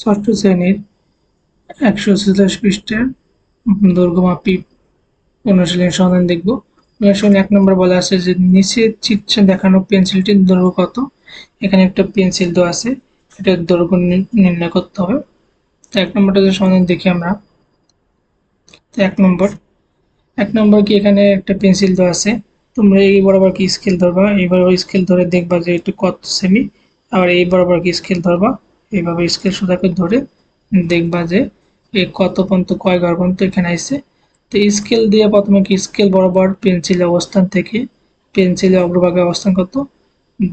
ষষ্ঠ শ্রেণির একশো ছেচল্লিশ পৃষ্ঠের দৈর্ঘ্যমাপী অনুশীলনের সমাধান দেখব। অনুশীলন এক নম্বর বলা আছে যে নিচে চিত্রে দেখানো পেন্সিলটির দৈর্ঘ্য কত? এখানে একটা পেন্সিল দেওয়া আছে, এটার দৈর্ঘ্য নির্ণয় করতে হবে। তো এক নম্বরটা যে সমাধান দেখি আমরা, তো এক নম্বর এক নম্বর কি এখানে একটা পেন্সিল দেওয়া আছে? তোমরা এই বরাবর কি স্কেল ধরবা? এই বরাবর স্কেল ধরে দেখবা যে একটু কত সেমি আবার এই বরাবর কি স্কেল ধরবা? এইভাবে স্কেল সোজা ধরে দেখবা যে এ কত পর্যন্ত কয় ঘর পর্যন্ত এখানে আইছে। তো স্কেল দিয়ে প্রথমে কি স্কেল বরাবর পেন্সিলের অবস্থান থেকে পেন্সিলের অগ্রভাগে অবস্থান কত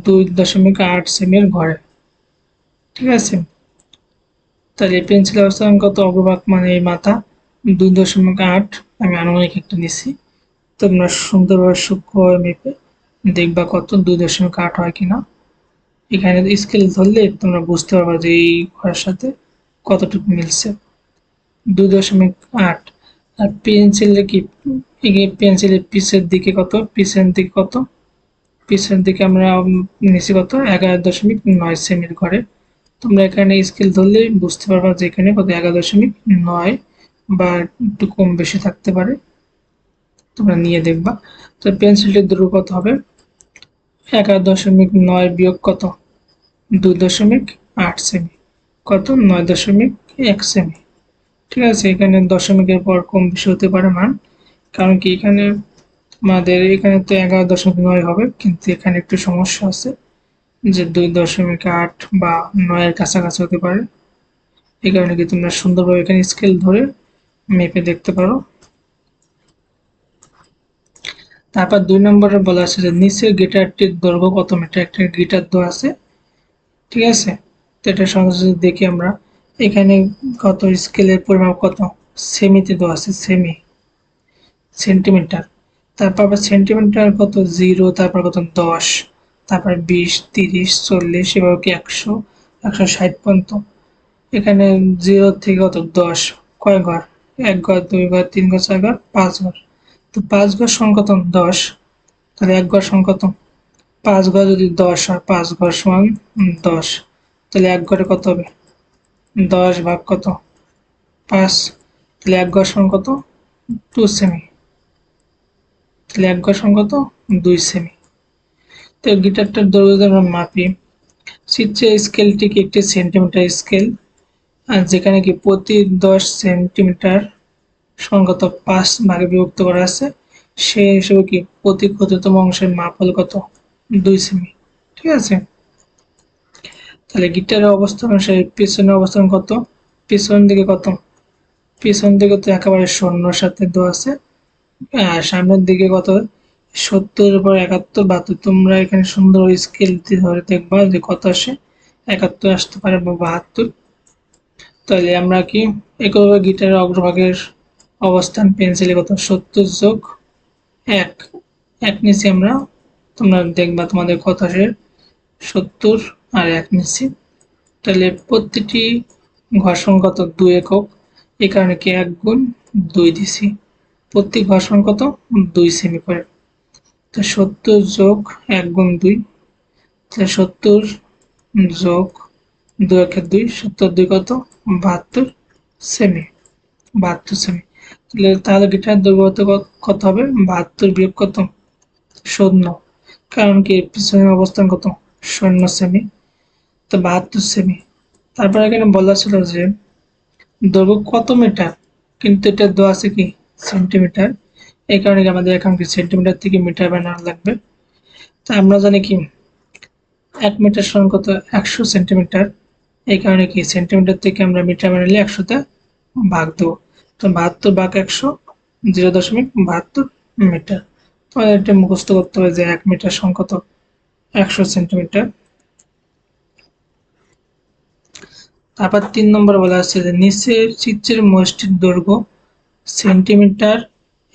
দুই দশমিক আট সেমির ঘরে। ঠিক আছে? তাহলে পেন্সিলের অবস্থান কত অগ্রভাগ মানে এই মাথা, দুই দশমিক আট, আমি আনুমানিক একটা নিছি। তোমরা সুন্দরভাবে সূক্ষ্ম মেপে দেখবা কত দুই দশমিক আট হয় কিনা। এখানে স্কেল ধরলে তোমরা বুঝতে পারবা যে এই ঘরের সাথে কতটুকু মিলছে। দুই দশমিক আট। আর পেন্সিলের কি? পেন্সিলের পিসের দিকে কত? পিসের দিকে কত? পিসের দিকে আমরা নিচে কত? এগারো দশমিক নয় সেমির ঘরে। তোমরা এখানে স্কেল ধরলে বুঝতে পারবা যে এখানে কত? এগারো দশমিক নয় বা একটু কম বেশি থাকতে পারে। তোমরা নিয়ে দেখবা। তো পেন্সিলটির দৈর্ঘ্য কত হবে। এগারো দশমিক নয় বিয়োগ কত? দুই দশমিক আট সেমি। কত? নয় দশমিক এক সেমি। ঠিক আছে, এখানে দশমিকের পর কম বেশি হতে পারে মান? কারণ কি এখানে আমাদের, এখানে তো এগারো দশমিক নয় হবে, কিন্তু এখানে একটু সমস্যা আছে যে দুই দশমিক আট বা নয়ের কাছাকাছি হতে পারে। এই কারণে কি তোমরা সুন্দরভাবে এখানে স্কেল ধরে মেপে দেখতে পারো। তারপর দুই নম্বরে বলা আছে যে নিচের গিটারটির দৈর্ঘ্য কত মিটার একটা গিটার দেওয়া আছে, ঠিক আছে? তো এটা যদি দেখি আমরা। এখানে কত স্কেলের পরিমাপ কত? সেমিতে দেওয়া আছে, সেমি, সেন্টিমিটার। তারপর আবার সেন্টিমিটার কত? জিরো, তারপর কত? দশ, তারপর বিশ, তিরিশ, চল্লিশ, এভাবে কি একশো একশো ষাট পর্যন্ত। এখানে জিরো থেকে কত? দশ, কয় ঘর? এক ঘর, দুই ঘর, তিন ঘর, চার ঘর, পাঁচ ঘর। তো পাঁচ সংখ্যা কত দশ। তাহলে এক সংখ্যা কত পাঁচ ঘর যদি দশ হয়, পাঁচ ঘর সমান দশ। তাহলে এক ঘরে কত হবে? দশ ভাগ কত? পাঁচ। তাহলে এক ঘর সমান কত টু সেমি। তাহলে এক ঘর সমান দুই সেমি। তো গিটারটার দৈর্ঘ্য আমরা মাপি চিত্রের স্কেলটি কি একটি সেন্টিমিটার স্কেল? আর যেখানে কি প্রতি দশ সেন্টিমিটার সংগত পাঁচ ভাগে বিভক্ত করা আছে। সে হিসেবে কি প্রতি ক্ষুদ্রতম অংশের মাপ হল কত? দুই সেমি। ঠিক আছে? তাহলে গিটারের অবস্থান অনুসারে পিছনের অবস্থান কত? পিছন দিকে কত? পিছন দিকে তো একেবারে শূন্যর সাথে দেওয়া আছে। সামনের দিকে কত? সত্তর পর একাত্তর, বাহাত্তর। তোমরা এখানে সুন্দর স্কেল ধরে দেখবা যে কত আসে? একাত্তর আসতে পারে বা বাহাত্তর। তাহলে আমরা কি একইভাবে গিটারের অগ্রভাগের অবস্থান পেন্সিলে কত? সত্তর যোগ এক। এক নিচে আমরা, তোমরা দেখবা তোমাদের কত আসে? সত্তর আর এক নিচে। তাহলে প্রতিটি ঘর্ষণ কত? দুই একক। এই কারণে কি এক গুণ দুই দিছি। প্রত্যেক ঘর্ষণ কত? দুই সেমি করে। তো সত্তর যোগ এক গুণ দুই। তাহলে সত্তর যোগ দুই একে দুই, সত্তর দুই কত? বাহাত্তর সেমি বাহাত্তর সেমি তাহলে গিটার দৈর্ঘ্য কত- হবে? বাহাত্তর বিয়োগ কত? শূন্য। কারণ কি? পিছনের অবস্থান কত? শূন্য সেমি তো বাহাত্তর সেমি তারপর এখানে বলা ছিল যে, দৈর্ঘ্য কত মিটার কিন্তু এটা দেওয়া আছে কি? সেন্টিমিটার এই কারণে কি আমাদের এখন কি সেন্টিমিটার থেকে মিটার বানানো লাগবে? তা আমরা জানি কি? এক মিটার সমান কত? একশো সেন্টিমিটার এই কারণে কি? সেন্টিমিটার থেকে আমরা মিটার বানালে একশোতে ভাগ দেবো। তো বাহাত্তর ভাগ একশো, জিরো দশমিক বাহাত্তর মিটার। তোমাদের এটা মুখস্থ করতে হবে যে এক মিটার সমান কত একশো সেন্টিমিটার। তারপর তিন নম্বর বলা আছে যে নিচের চিত্রের মসজিদ দৈর্ঘ্য সেন্টিমিটার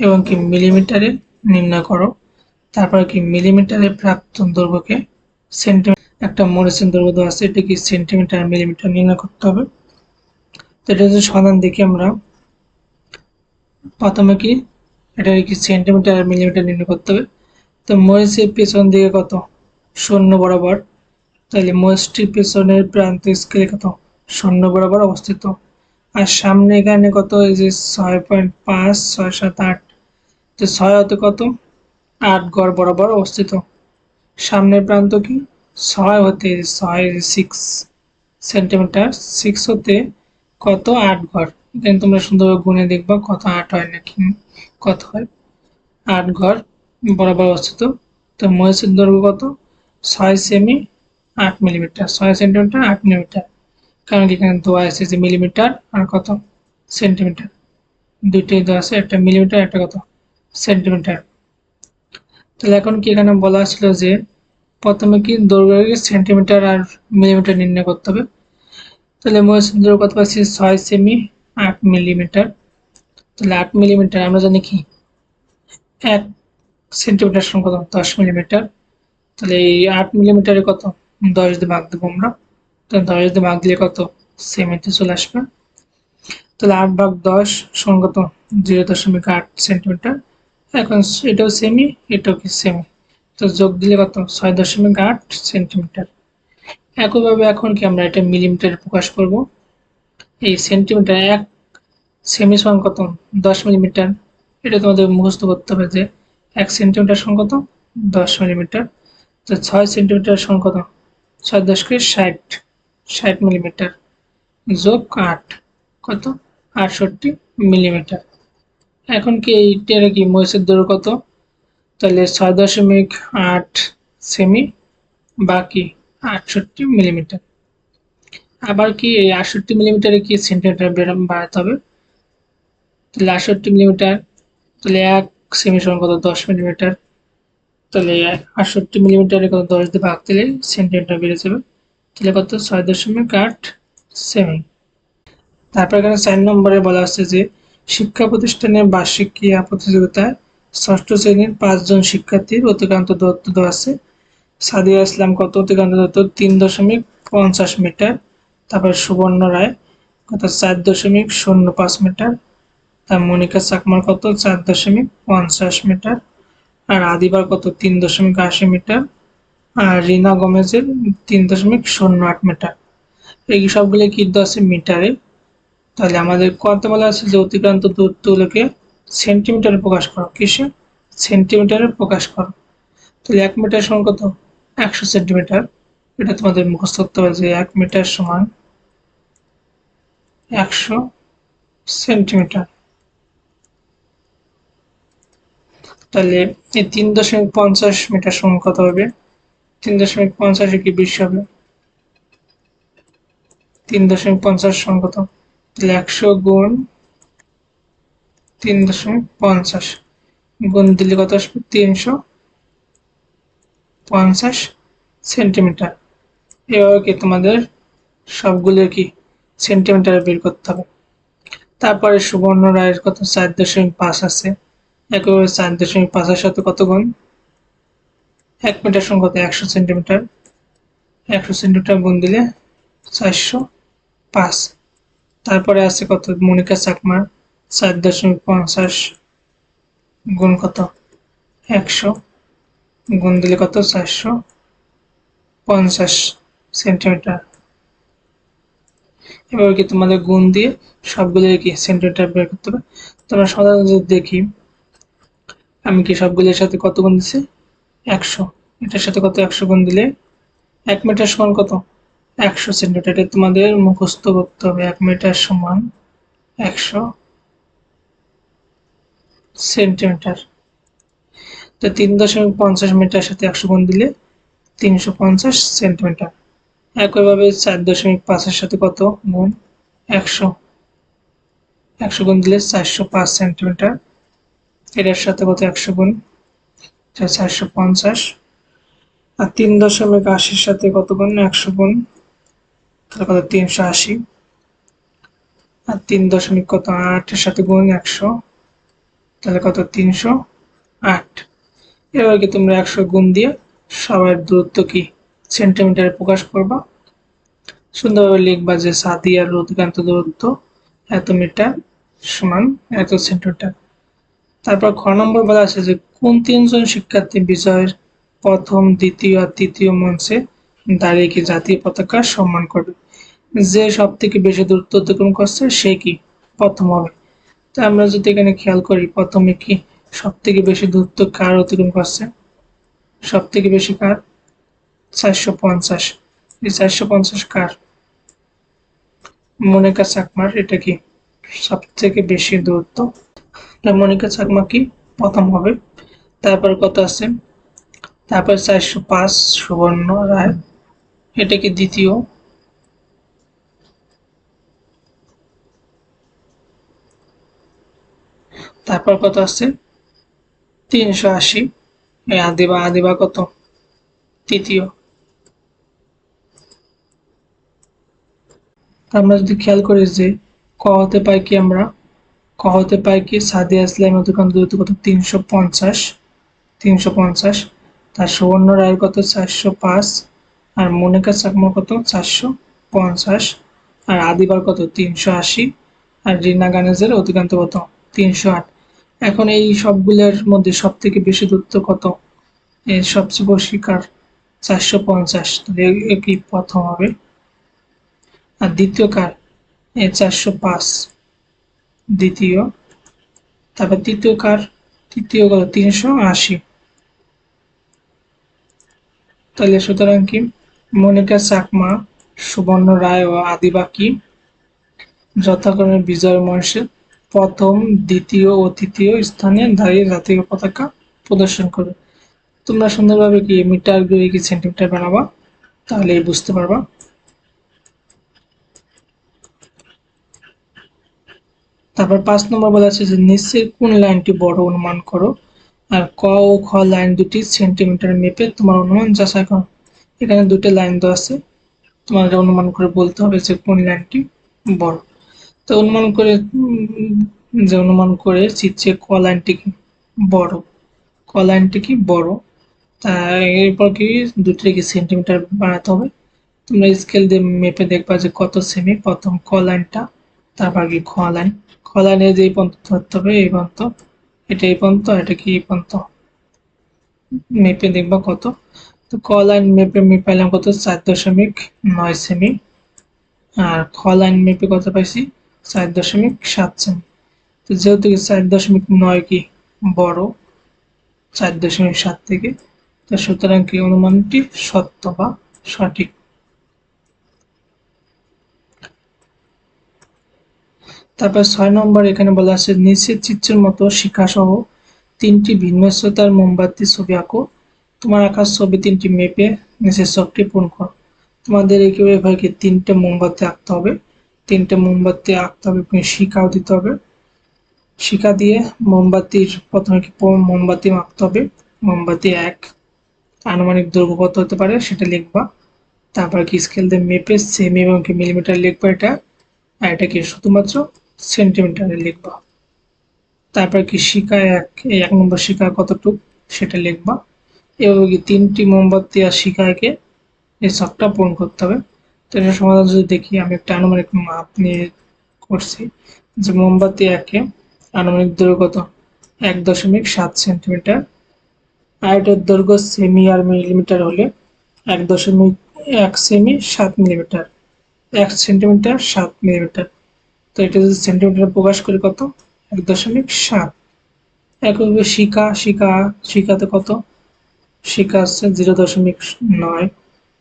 এবং কি মিলিমিটারে নির্ণয় করো। তারপর কি মিলিমিটারে প্রাক্তন দৈর্ঘ্যকে সেন্টিমিটার একটা মরিচের দৈর্ঘ্য আছে, এটা কি সেন্টিমিটার মিলিমিটার নির্ণয় করতে হবে। তো এটা যদি সমাধান দেখি আমরা প্রথমে কি? এটা কি সেন্টিমিটার আর মিলিমিটার নির্ণয় করতে হবে। তো মরিচের পেছন দিকে কত? শূন্য বরাবর। তাহলে মরিচটির পেছনের প্রান্ত স্কেলে কত? শূন্য বরাবর অবস্থিত। আর সামনে এখানে কত? এই যে ছয় পয়েন্ট পাঁচ, ছয় সাত আট। তো ছয় হতে কত? আট গড় বরাবর অবস্থিত। সামনের প্রান্ত কি? ছয় হতে ছয় সিক্স সেন্টিমিটার সিক্স হতে কত? আট ঘর এখানে তোমরা সুন্দরভাবে গুনে দেখবা কত আট হয় নাকি কত হয়। আট ঘর বরাবর অবস্থিত। তো মহিষের দৈর্ঘ্য কত? ছয় সেমি আট মিলিমিটার ছয় সেন্টিমিটার আট মিলিমিটার কারণ কি এখানে দোয়া যে মিলিমিটার আর কত? সেন্টিমিটার দুইটাই দোয়া আছে, একটা মিলিমিটার একটা কত? সেন্টিমিটার তাহলে এখন কি এখানে বলা ছিল যে প্রথমে কি দৈর্ঘ্য সেন্টিমিটার আর মিলিমিটার নির্ণয় করতে হবে? তাহলে মহিষের দৈর্ঘ্য কত পাচ্ছি? ছয় সেমি আট মিলিমিটার তাহলে আট মিলিমিটার আমরা জানি কি? এক সেন্টিমিটার সমান কত দশ মিলিমিটার তাহলে এই আট মিলিমিটারে কত? দশ দিয়ে ভাগ দেবো আমরা। তো দশ দিয়ে ভাগ দিলে কত? সেমিতে চলে আসবে। তাহলে আট ভাগ দশ কত জিরো দশমিক আট সেন্টিমিটার এখন এটাও সেমি এটাও কি সেমি তো যোগ দিলে কত? ছয় দশমিক আট সেন্টিমিটার একইভাবে এখন কি আমরা এটা মিলিমিটারে প্রকাশ করব? এই সেন্টিমিটার এক সেমি সমান কত দশ মিলিমিটার এটা তোমাদের মুখস্থ করতে হবে যে এক সেন্টিমিটার সমান কত দশ মিলিমিটার তো ছয় সেন্টিমিটার সমান কত ছয় দশকে ষাট ষাট মিলিমিটার যোগ আট, কত? আটষট্টি মিলিমিটার এখন কি এইটার কি মহিষের দৈর্ঘ্য কত? তাহলে ছয় দশমিক আট সেমি বাকি আটষট্টি মিলিমিটার আবার কি আটষট্টি মিলিমিটারে কি সেন্টিমিটার বাড়াতে হবে? তাহলে আটষট্টি মিলিমিটার তাহলে এক সেমি সমান কত? দশ মিলিমিটার তাহলে আটষট্টি মিলিমিটারে কত? দশ দিয়ে ভাগ দিলে সেন্টিমিটার বেড়ে যাবে। তাহলে কত? ছয় দশমিক আট সেমি তারপর এখানে চার নম্বরে বলা আছে যে, শিক্ষা প্রতিষ্ঠানের বার্ষিক ক্রিয়া প্রতিযোগিতায় ষষ্ঠ শ্রেণির পাঁচজন শিক্ষার্থীর অতিক্রান্ত দূরত্ব দেওয়া আছে। সাদিয়া ইসলাম কত? অতিক্রান্ত দূরত্ব তিন দশমিক পঞ্চাশ মিটার তারপর সুবর্ণ রায় কত চার দশমিক শূন্য পাঁচ মিটার, তার মনিকা চাকমার কত চার দশমিক পঞ্চাশ মিটার, আর আদিবার কত তিন দশমিক আশি মিটার, আর রিনা গমেজের তিন দশমিক শূন্য আট মিটার। এই সবগুলো কি আছে মিটারে? তাহলে আমাদের কত বলা আছে যে অতিক্রান্ত দূরত্বগুলোকে সেন্টিমিটারে প্রকাশ করো। কিসে? সেন্টিমিটারে প্রকাশ করো। তাহলে এক মিটার সমান কত? একশো সেন্টিমিটার। এটা তোমাদের মুখস্থ করতে হবে যে এক মিটার সমান একশো সেন্টিমিটার। তাহলে এই তিন দশমিক পঞ্চাশ মিটার সমান কত হবে? তিন দশমিক পঞ্চাশে কি বিশ হবে? তিন দশমিক পঞ্চাশ সমান কত? তাহলে একশো গুণ তিন দশমিক পঞ্চাশ। গুণ দিলে কত আসবে? তিনশো পঞ্চাশ সেন্টিমিটার। এভাবে কি তোমাদের সবগুলো কি সেন্টিমিটারে বের করতে হবে। তারপরে সুবর্ণ রায়ের কত? চার দশমিক পাঁচ আছে। একেবারে চার দশমিক পাঁচের সাথে কত গুণ? এক মিটার সঙ্গে কত একশো সেন্টিমিটার। একশো সেন্টিমিটার গুণ দিলে চারশো পাঁচ। তারপরে আছে কত? মনিকা চাকমার চার দশমিক পঞ্চাশ গুণ কত? একশো গুণ দিলে কত? চারশো পঞ্চাশ সেন্টিমিটার। এবার কি তোমাদের গুণ দিয়ে সবগুলো কি সেন্টিমিটার বের করতে হবে? তোমরা সাধারণত যদি দেখি, আমি কি সবগুলোর সাথে কত গুণ দিছি? একশো। এটার সাথে কত? একশো গুণ দিলে এক মিটার সমান কত? একশো সেন্টিমিটার এটা তোমাদের মুখস্থ করতে হবে। এক মিটার সমান একশো সেন্টিমিটার তো তিন দশমিক পঞ্চাশ মিটার সাথে একশো গুণ দিলে তিনশো পঞ্চাশ সেন্টিমিটার একইভাবে চার দশমিক পাঁচের সাথে কত? গুণ একশো। একশো গুণ দিলে চারশো পাঁচ সেন্টিমিটার। এটার সাথে কত? একশো গুণ। চারশো পঞ্চাশ। আর তিন দশমিক আশির সাথে কত গুণ? একশো গুণ। তাহলে কত? তিনশো আশি। আর তিন দশমিক কত? আটের সাথে গুণ একশো। তাহলে কত? তিনশো আট। এবার কি তোমরা একশো গুণ দিয়ে সবার দূরত্ব কি? সেন্টিমিটারে প্রকাশ করবা। সুন্দরভাবে লিখবা যে সাদিয়ার অতিক্রান্ত দূরত্ব এত মিটার সমান এত সেন্টিমিটার। তারপর খ নম্বর বলা আছে যে কোন তিনজন শিক্ষার্থী বিজয়ের প্রথম, দ্বিতীয় আর তৃতীয় মঞ্চে দাঁড়িয়ে কি জাতীয় পতাকা সম্মান করবে? যে সব থেকে বেশি দূরত্ব অতিক্রম করছে সে কি? প্রথম হবে। তো আমরা যদি এখানে খেয়াল করি, প্রথমে কি সব থেকে বেশি দূরত্ব কার অতিক্রম করছে? সব থেকে বেশি কার? চারশো পঞ্চাশ। চারশো পঞ্চাশ কার? মনিকা চাকমার, এটা কি সব থেকে বেশি দূরত্ব? মনিকা চাকমা কি প্রথম হবে? তারপর কত আছে? তারপর চারশো পাঁচ, সুবর্ণ রায়। এটা কি দ্বিতীয়? তারপর কত আছে? তিনশো আশি। আদিবা আদিবা কত? তৃতীয়। আমরা যদি খেয়াল করি যে ক হতে পাই কি আমরা? ক হতে পাই কি? সাদিয়া ইসলাম দোকান দূরত্ব কত? তিনশো পঞ্চাশ। তিনশো পঞ্চাশ। তার সুবর্ণ রায়ের কত? চারশো পাঁচ। আর মনিকা চাকমার কত? চারশো পঞ্চাশ। আর আদিবার কত? তিনশো আশি। আর রিনা গানেজের অতিকান্ত কত? তিনশো আট। এখন এই সবগুলোর মধ্যে সব থেকে বেশি দূরত্ব কত? সবচেয়ে বেশি কার চারশো পঞ্চাশ। কি প্রথম হবে? আর দ্বিতীয় কার? এ চারশো পাঁচ। দ্বিতীয়। তারপর তৃতীয় কার? তৃতীয় কত? তিনশো আশি। তাহলে সুতরাং কি? মনিকা চাকমা, সুবর্ণ রায় ও আদিবাকি যথাক্রমে বিজয় মঞ্চে প্রথম, দ্বিতীয় ও তৃতীয় স্থানে দাঁড়িয়ে জাতীয় পতাকা প্রদর্শন করবে। তোমরা সুন্দরভাবে কি মিটার দিয়ে কি সেন্টিমিটার বানাবা? তাহলে বুঝতে পারবা। তারপর পাঁচ নম্বর বলা আছে যে নিচের কোন লাইনটি বড় অনুমান করো, আর ক ও খ লাইন দুটি সেন্টিমিটার মেপে তোমার অনুমান যাচাই করো। এখানে দুটো লাইন দেওয়া আছে তোমার অনুমান করে বলতে হবে যে কোন লাইনটি বড়। তো অনুমান করে যে অনুমান করে চিত্রে ক লাইনটি কি বড়, ক লাইনটি কি বড়, তা এরপর কি দুটি কি সেন্টিমিটার বানাতে হবে। তোমরা স্কেল দিয়ে মেপে দেখবা যে কত সেমি প্রথম ক লাইনটা, তারপর কি খ লাইন। খ লাইনে যে পর্যন্ত ধরতে হবে, এই পর্যন্ত, এটা এই পর্যন্ত এটা কি এই পর্যন্ত? মেপে দেখবা কত? তো ক লাইন মেপে মেপাইলাম কত? চার দশমিক নয় সেমি আর খ লাইন মেপে কত পাইছি? চার দশমিক সাত সেমি তো যেহেতু চার দশমিক নয় কি বড়, চার দশমিক সাত থেকে, তো সুতরাং কি অনুমানটি সত্য বা সঠিক? তারপর ছয় নম্বর এখানে বলা আছে নিচের চিত্রের মতো শিখা সহ তিনটি ভিন্ন শ্রোতার মোমবাতি ছবি আঁকো। তোমার আঁকার ছবি তিনটি মেপে নিচের চকটি পূরণ করো। তোমাদের একেবারে ভাইকে তিনটে মোমবাতি আঁকতে হবে। তিনটে মোমবাতি আঁকতে হবে শিকাও দিতে হবে। শিকা দিয়ে মোমবাতির প্রথমে কি মোমবাতি মাখতে হবে। মোমবাতি এক, আনুমানিক দৈর্ঘ্য কত হতে পারে সেটা লিখবা। তারপর কি স্কেল দিয়ে মেপে সেমি এবং কি মিলিমিটার লিখবা এটা। আর এটা কি শুধুমাত্র সেন্টিমিটারে লিখবা। তারপর কি শিকা এক, এই এক নম্বর শিকা কতটুক সেটা লিখবা। এভাবে তিনটি মোমবাতি আর শিকাকে এই ছকটা পূরণ করতে হবে। তো এটা সমাধান যদি দেখি, আমি একটা আনুমানিক মাপ নিয়ে করছি যে মোমবাতি একে আনুমানিক দৈর্ঘ্য কত? এক দশমিক সাত সেন্টিমিটার। আর এটার দৈর্ঘ্য সেমি আর মিলিমিটার হলে এক দশমিক এক সেমি সাত মিলিমিটার। এক সেন্টিমিটার সাত মিলিমিটার। তো এটা যদি সেন্টিমিটার প্রকাশ করি কত? এক দশমিক সাত। একইভাবে শিকা শিকা শিকাতে কত? শিকা আছে জিরো দশমিক নয়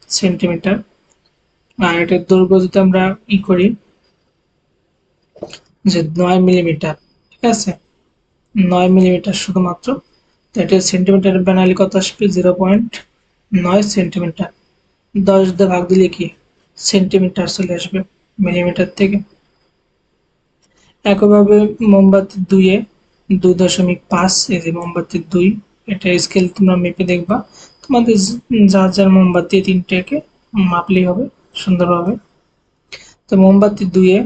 সেন্টিমিটার। আর এটার দৈর্ঘ্য যদি আমরা ই করি, যে নয় মিলিমিটার, ঠিক আছে? নয় মিলিমিটার শুধুমাত্র। তো এটা সেন্টিমিটার বানালে কত আসবে? জিরো পয়েন্ট নয় সেন্টিমিটার। দশ দিয়ে ভাগ দিলে কি? সেন্টিমিটার চলে আসবে মিলিমিটার থেকে। একইভাবে মোমবাতি দুইয়ে দু দশমিক পাঁচ, এই যে মোমবাতি দুই, এটা স্কেল তোমরা মেপে দেখবা। তোমাদের যার যার মোমবাতি তিনটাকে মাপলেই হবে, সুন্দরভাবে। তো মোমবাতি দুইয়ে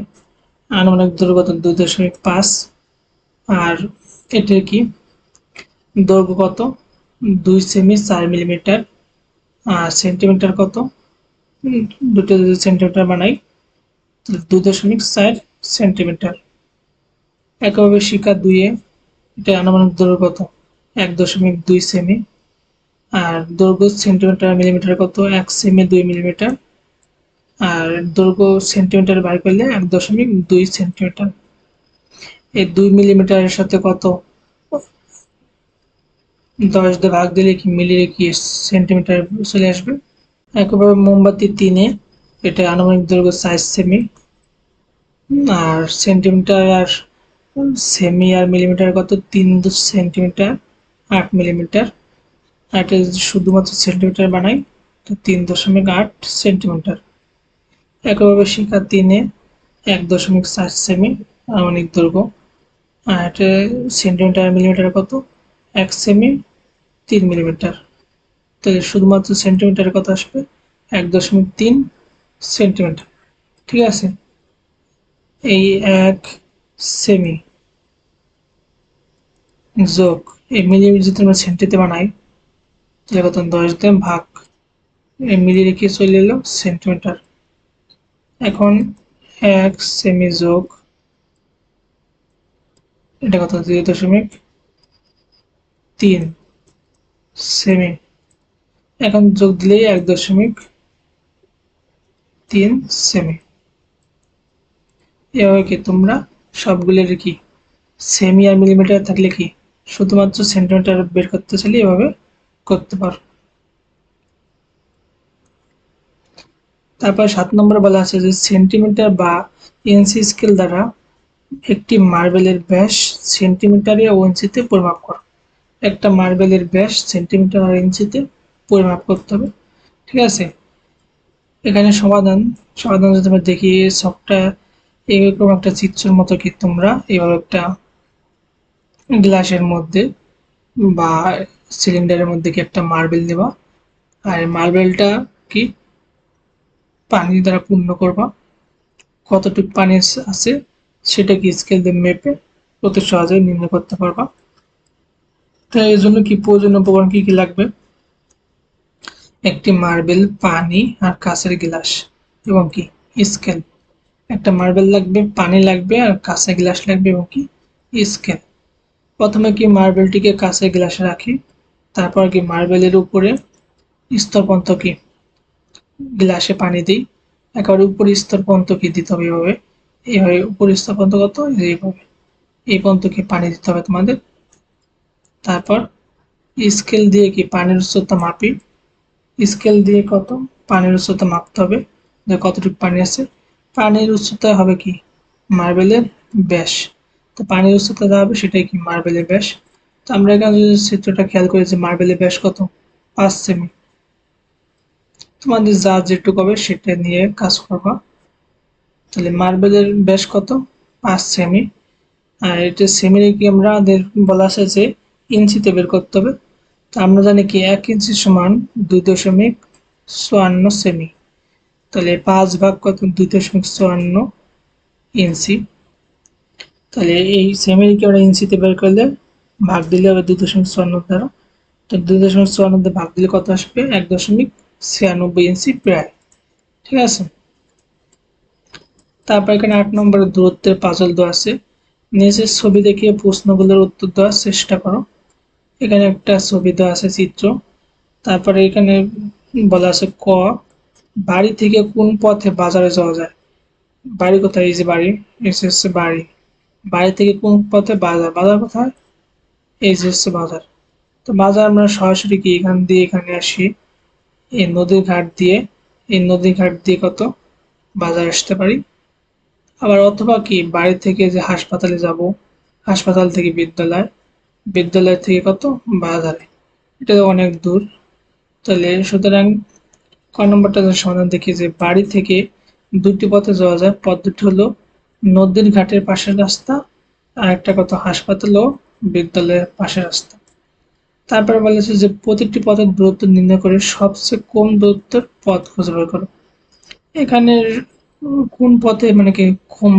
আনুমানিক দৈর্ঘ্য দুই দশমিক পাঁচ, আর এটা কি? দৈর্ঘ্য কত? দুই সেমি চার মিলিমিটার, আর সেন্টিমিটার কত? দুটো যদি সেন্টিমিটার বানাই দুই দশমিক চার সেন্টিমিটার। একভাবে শিকা দুইয়ে, এটা আনুমানিক দৈর্ঘ্য কত? এক দশমিক দুই সেমি। আর দৈর্ঘ্য সেন্টিমিটার মিলিমিটার কত? এক সেমি দুই মিলিমিটার আর দৈর্ঘ্য সেন্টিমিটার বাই করলে এক দশমিক দুই সেন্টিমিটার। এই দুই মিলিমিটারের সাথে কত? দশ দিয়ে ভাগ দিলে কি মিলিয়ে কি সেন্টিমিটার চলে আসবে? একইভাবে মোমবাতি তিনে এটা আনুমানিক দৈর্ঘ্য সাইজ সেমি। আর সেন্টিমিটার আর সেমি আর মিলিমিটার কত? তিন সেন্টিমিটার আট মিলিমিটার আর এটা যদি শুধুমাত্র সেন্টিমিটার বানাই, তো তিন দশমিক আট সেন্টিমিটার একইভাবে শিখা তিনে এক দশমিক সাত সেমি আনুমানিক দৈর্ঘ্য। আর এটা সেন্টিমিটার মিলিমিটার কত? এক সেমি তিন মিলিমিটার তাহলে শুধুমাত্র সেন্টিমিটার কত আসবে? এক দশমিক তিন সেন্টিমিটার ঠিক আছে? এই এক সেমি যোগ। এই মিলিমিটার যদি আমরা সেন্টিতে বানাই, তাহলে কত দশ দিয়ে ভাগ। এই মিলি রেখে চলে এলো সেন্টিমিটার এখন এক সেমি যোগ এটা কত? দুই দশমিক তিন সেমি এখন যোগ দিলেই এক দশমিক তিন সেমি এভাবে কি তোমরা সবগুলোর কি সেমি আর মিলিমিটার থাকলে কি? শুধুমাত্র সেন্টিমিটার বের করতে চাইলে এভাবে করতে পারো। তারপর সাত নম্বর বলা আছে যে সেন্টিমিটার বা ইঞ্চি স্কেল দ্বারা একটি মার্বেলের ব্যাস সেন্টিমিটারে ও ইঞ্চিতে পরিমাপ করো। একটা মার্বেলের ব্যাস সেন্টিমিটার আর ইঞ্চিতে পরিমাপ করতে হবে। ঠিক আছে? এখানে সমাধান সমাধান যদি আমরা দেখি সবটা এরকম একটা চিত্রের মতো কি তোমরা এইভাবে একটা গ্লাসের মধ্যে বা সিলিন্ডারের মধ্যে কি একটা মার্বেল দেবা আর মার্বেলটা কি? পানি দ্বারা পূর্ণ করবা। কতটুকু পানি আছে সেটা কি স্কেল দিয়ে মেপে অতি সহজেই নির্ণয় করতে পারবা। তো এই জন্য কি প্রয়োজনীয় উপকরণ কি কি লাগবে? একটি মার্বেল, পানি আর কাঁচের গ্লাস। এবং কি? স্কেল একটা মার্বেল লাগবে, পানি লাগবে আর কাঁচের গ্লাস লাগবে এবং কি? স্কেল প্রথমে কি মার্বেলটিকে কাঁচের গ্লাসে রাখি? তারপর কি মার্বেলের উপরে স্তর পর্যন্ত কি? গ্লাসে পানি দিই। একেবারে উপর স্তর পর্যন্ত কি দিতে হবে এইভাবে এইভাবে উপর স্তর পর্যন্ত কত? এইভাবে। এই পর্যন্ত কি পানি দিতে হবে তোমাদের? তারপর স্কেল দিয়ে কি পানির উচ্চতা মাপি? স্কেল দিয়ে কত? পানির উচ্চতা মাপতে হবে। যে কতটুকু পানি আছে। পানির উচ্চতা হবে কি? মার্বেলের ব্যাস। তো পানির উচ্চতা হবে, সেটাই কি মার্বেলের ব্যাস। তো আমরা এখানে যদি চিত্রটা খেয়াল করি যে মার্বেলের ব্যাস কত? পাঁচ সেমি। তোমাদের যা যেটুকু হবে সেটা নিয়ে কাজ করবা। তাহলে মার্বেলের ব্যাস কত? পাঁচ সেমি। আর এটা সেমি কি আমাদের বলা আছে যে ইঞ্চিতে বের করতে হবে। তো আমরা জানি কি এক ইঞ্চি সমান দুই দশমিক চুয়ান্ন সেমি। তাহলে পাঁচ ভাগ কত? দুই দশমিক চুয়ান্ন ইঞ্চি। তাহলে এই সেমিকে আমরা ইঞ্চিতে বের করলে ভাগ দিলে হবে দুই দশমিক চুয়ান্ন দ্বারা? তো দুই দশমিক চুয়ান্ন ভাগ দিলে কত আসবে? এক দশমিক ছিয়ানব্বই ইঞ্চি প্রায়। ঠিক আছে? তারপর এখানে আট নম্বর দূরত্বের পাজল দেওয়া আছে। নিচের ছবি দেখিয়ে প্রশ্নগুলোর উত্তর দেওয়ার চেষ্টা করো। এখানে একটা ছবি দেওয়া আছে চিত্র। তারপরে এখানে বলা আছে ক, বাড়ি থেকে কোন পথে বাজারে যাওয়া যায়? বাড়ি কোথায়? এই যে বাড়ি এসে বাড়ি। বাড়ি থেকে কোন পথে বাজার? বাজার কোথায়? এই যে হচ্ছে বাজার। তো বাজার আমরা সরাসরি কি? এখান দিয়ে এখানে আসি। এই নদীর ঘাট দিয়ে। এই নদীর ঘাট দিয়ে কত? বাজার আসতে পারি। আবার অথবা কি? বাড়ি থেকে যে হাসপাতালে যাব, হাসপাতাল থেকে বিদ্যালয়। বিদ্যালয় থেকে কত? বাজারে। এটা অনেক দূর। তাহলে সুতরাং ক নম্বরটা সমাধান দেখি যে বাড়ি থেকে দুটি পথে যাওয়া যায়। পথ দুটি হলো নদীর ঘাটের পাশের রাস্তা আর একটা কত হাসপাতাল ও বিদ্যালয়ের পাশের রাস্তা। তারপরে বলেছে যে প্রতিটি পথের দূরত্ব নির্ণয় করে সবচেয়ে কম দূরত্বের পথ খুঁজে বের করো। এখানে কোন পথে মানে কি কম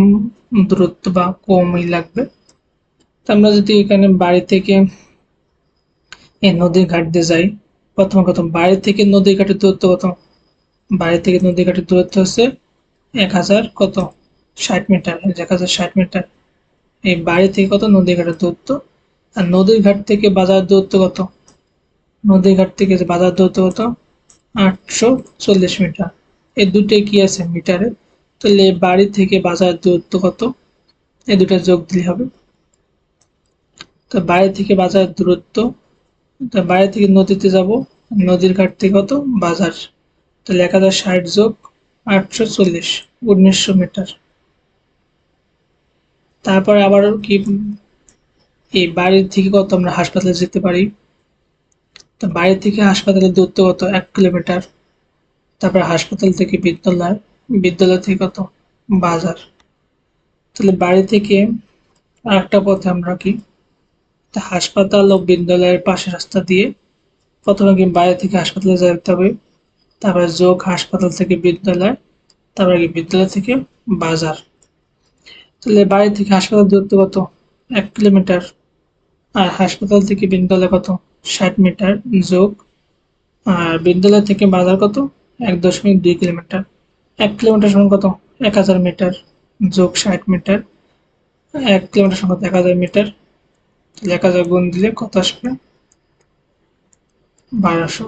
দূরত্ব বা কমই লাগবে? আমরা যদি এখানে বাড়ি থেকে এই নদীর ঘাট দিয়ে যাই, প্রথম প্রথম বাড়ি থেকে নদীর ঘাটের দূরত্ব কত? বাড়ি থেকে নদীর ঘাটের দূরত্ব হচ্ছে এক হাজার কত? ষাট মিটার এক হাজার ষাট মিটার। এই বাড়ি থেকে কত? নদীর ঘাটের দূরত্ব। আর নদীর ঘাট থেকে বাজার দূরত্ব কত? নদীর ঘাট থেকে বাজার দূরত্ব কত? আটশো চল্লিশ মিটার। এই দুটোই কি আছে মিটারে তাহলে বাড়ি থেকে বাজার দূরত্ব কত? এই দুটা যোগ দিলে হবে। তো বাড়ি থেকে বাজার দূরত্ব, তো বাড়ি থেকে নদীতে যাব, নদীর ঘাট থেকে কত? বাজার। তাহলে এক হাজার ষাট যোগ আটশো চল্লিশ, উনিশশো মিটার। তারপর আবার কি, এই বাড়ির থেকে কত আমরা হাসপাতালে যেতে পারি? তো বাড়ি থেকে হাসপাতালের দূরত্ব কত? এক কিলোমিটার। তারপরে হাসপাতাল থেকে বিদ্যালয় বিদ্যালয় থেকে কত? বাজার। তাহলে বাড়ি থেকে আরেকটা পথে আমরা কি? হাসপাতাল ও বিদ্যালয়ের পাশে রাস্তা দিয়ে প্রথমে কি বাইরে থেকে হাসপাতালে যেতে হবে? তারপরে যোগ হাসপাতাল থেকে বিদ্যালয়, তারপরে কি বিদ্যালয় থেকে বাজার। তাহলে বাড়ি থেকে হাসপাতাল দূরত্ব কত? এক কিলোমিটার। আর হাসপাতাল থেকে বিদ্যালয় কত? ষাট মিটার যোগ। আর বিদ্যালয় থেকে বাজার কত? এক দশমিক দুই কিলোমিটার। এক কিলোমিটার সমান কত? এক হাজার মিটার যোগ ষাট মিটার। এক কিলোমিটার সমান এক হাজার মিটার। তাহলে এক হাজার গুণ দিলে কত আসবে? বারোশো।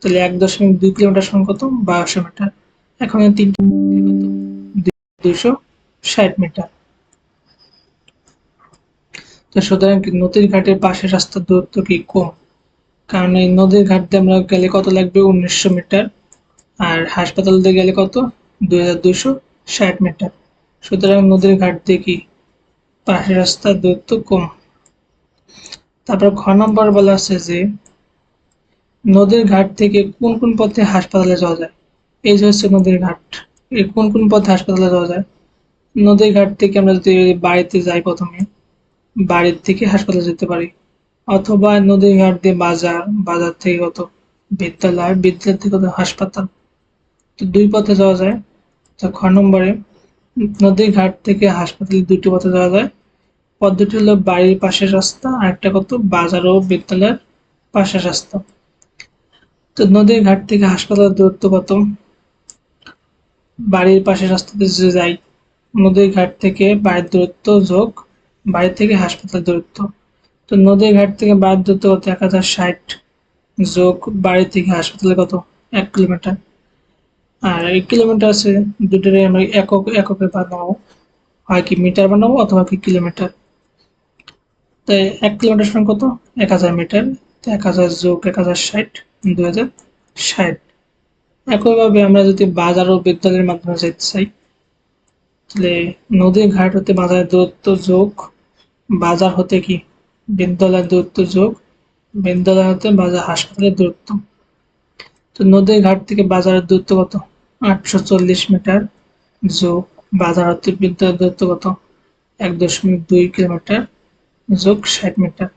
তাহলে এক দশমিক দুই কিলোমিটার সমান কত? বারোশো মিটার। এখন তিনটা দুইশো ষাট মিটার। তো সুতরাং নদীর ঘাটের পাশের রাস্তার দূরত্ব কি কম? কারণ এই নদীর ঘাট দিয়ে আমরা গেলে কত লাগবে? উনিশশো মিটার। আর হাসপাতাল দিয়ে গেলে কত? দুই হাজার দুশো ষাট মিটার। সুতরাং নদীর ঘাট দিয়ে কি পাশের রাস্তার দূরত্ব কম? তারপর খ নম্বর বলা আছে যে, নদীর ঘাট থেকে কোন কোন পথে হাসপাতালে যাওয়া যায়? এই যে হচ্ছে নদীর ঘাট। কোন কোন পথে হাসপাতালে যাওয়া যায়? নদীর ঘাট থেকে আমরা যদি বাড়িতে যাই প্রথমে, বাড়ির থেকে হাসপাতালে যেতে পারি। অথবা নদীর ঘাট দিয়ে বাজার বাজার থেকে কত বিদ্যালয় বিদ্যালয় থেকে কত হাসপাতাল। তো দুই পথে যাওয়া যায়। তো খ নম্বরে, নদীর ঘাট থেকে হাসপাতালে দুটি পথে যাওয়া যায়। পদ্ধতি হলো বাড়ির পাশের রাস্তা, আর একটা কত বাজার ও বিদ্যালয়ের পাশের রাস্তা। তো নদীর ঘাট থেকে হাসপাতালের দূরত্ব কত? বাড়ির পাশে রাস্তাতে যে যাই, নদীর ঘাট থেকে বাড়ির দূরত্ব যোগ বাড়ি থেকে হাসপাতাল দূরত্ব। তো নদীর ঘাট থেকে বাড়ির দূরত্ব কত? এক হাজার ষাট যোগ বাড়ি থেকে হাসপাতালে কত? এক কিলোমিটার। আর এক কিলোমিটার আছে দুটোরে আমরা একক, এককে বানাবো। হয় কি মিটার বানাবো অথবা কি কিলোমিটার? তাই এক কিলোমিটার সমান কত? এক হাজার মিটার। এক হাজার যোগ এক হাজার ষাট দু হাজার ষাট। একইভাবে আমরা যদি বাজার ও বিদ্যালয়ের মাধ্যমে যেতে চাই, তাহলে নদীর ঘাট হতে বাজারের দূরত্ব যোগ, বাজার হতে কি? বিদ্যালয়ের দূরত্ব যোগ, বিদ্যালয় হতে বাজার হাসপাতালের দূরত্ব। তো নদীর ঘাট থেকে বাজারের দূরত্ব কত? আটশো চল্লিশ মিটার যোগ, বাজার হতে বিদ্যালয়ের দূরত্ব কত? এক দশমিক দুই কিলোমিটার যোগ ষাট মিটার।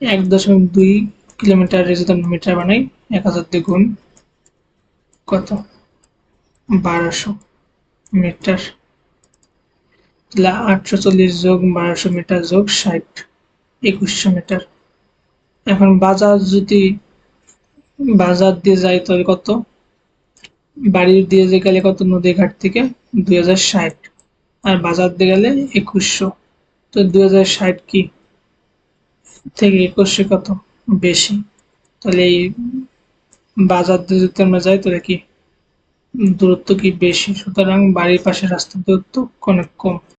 এক দশমিক দুই কিলোমিটার যদি মিটার বানাই, এক হাজার দ্বিগুণ কত? বারোশো মিটার। তাহলে আটশো চল্লিশ যোগ বারোশো মিটার যোগ ষাট, একুশশো মিটার। এখন বাজার যদি বাজার দিয়ে যাই তাহলে কত? বাড়ির দিয়ে যে গেলে কত? নদী ঘাট থেকে দুই হাজার ষাট। আর বাজার দিয়ে গেলে একুশশো। তো দুই হাজার ষাট কি? থেকে একুশশো কত? বেশি। তাহলে এই বাজার দূরত্বের আমরা যাই তাহলে কি দূরত্ব কি বেশি? সুতরাং বাড়ির পাশে রাস্তার দূরত্ব অনেক কম।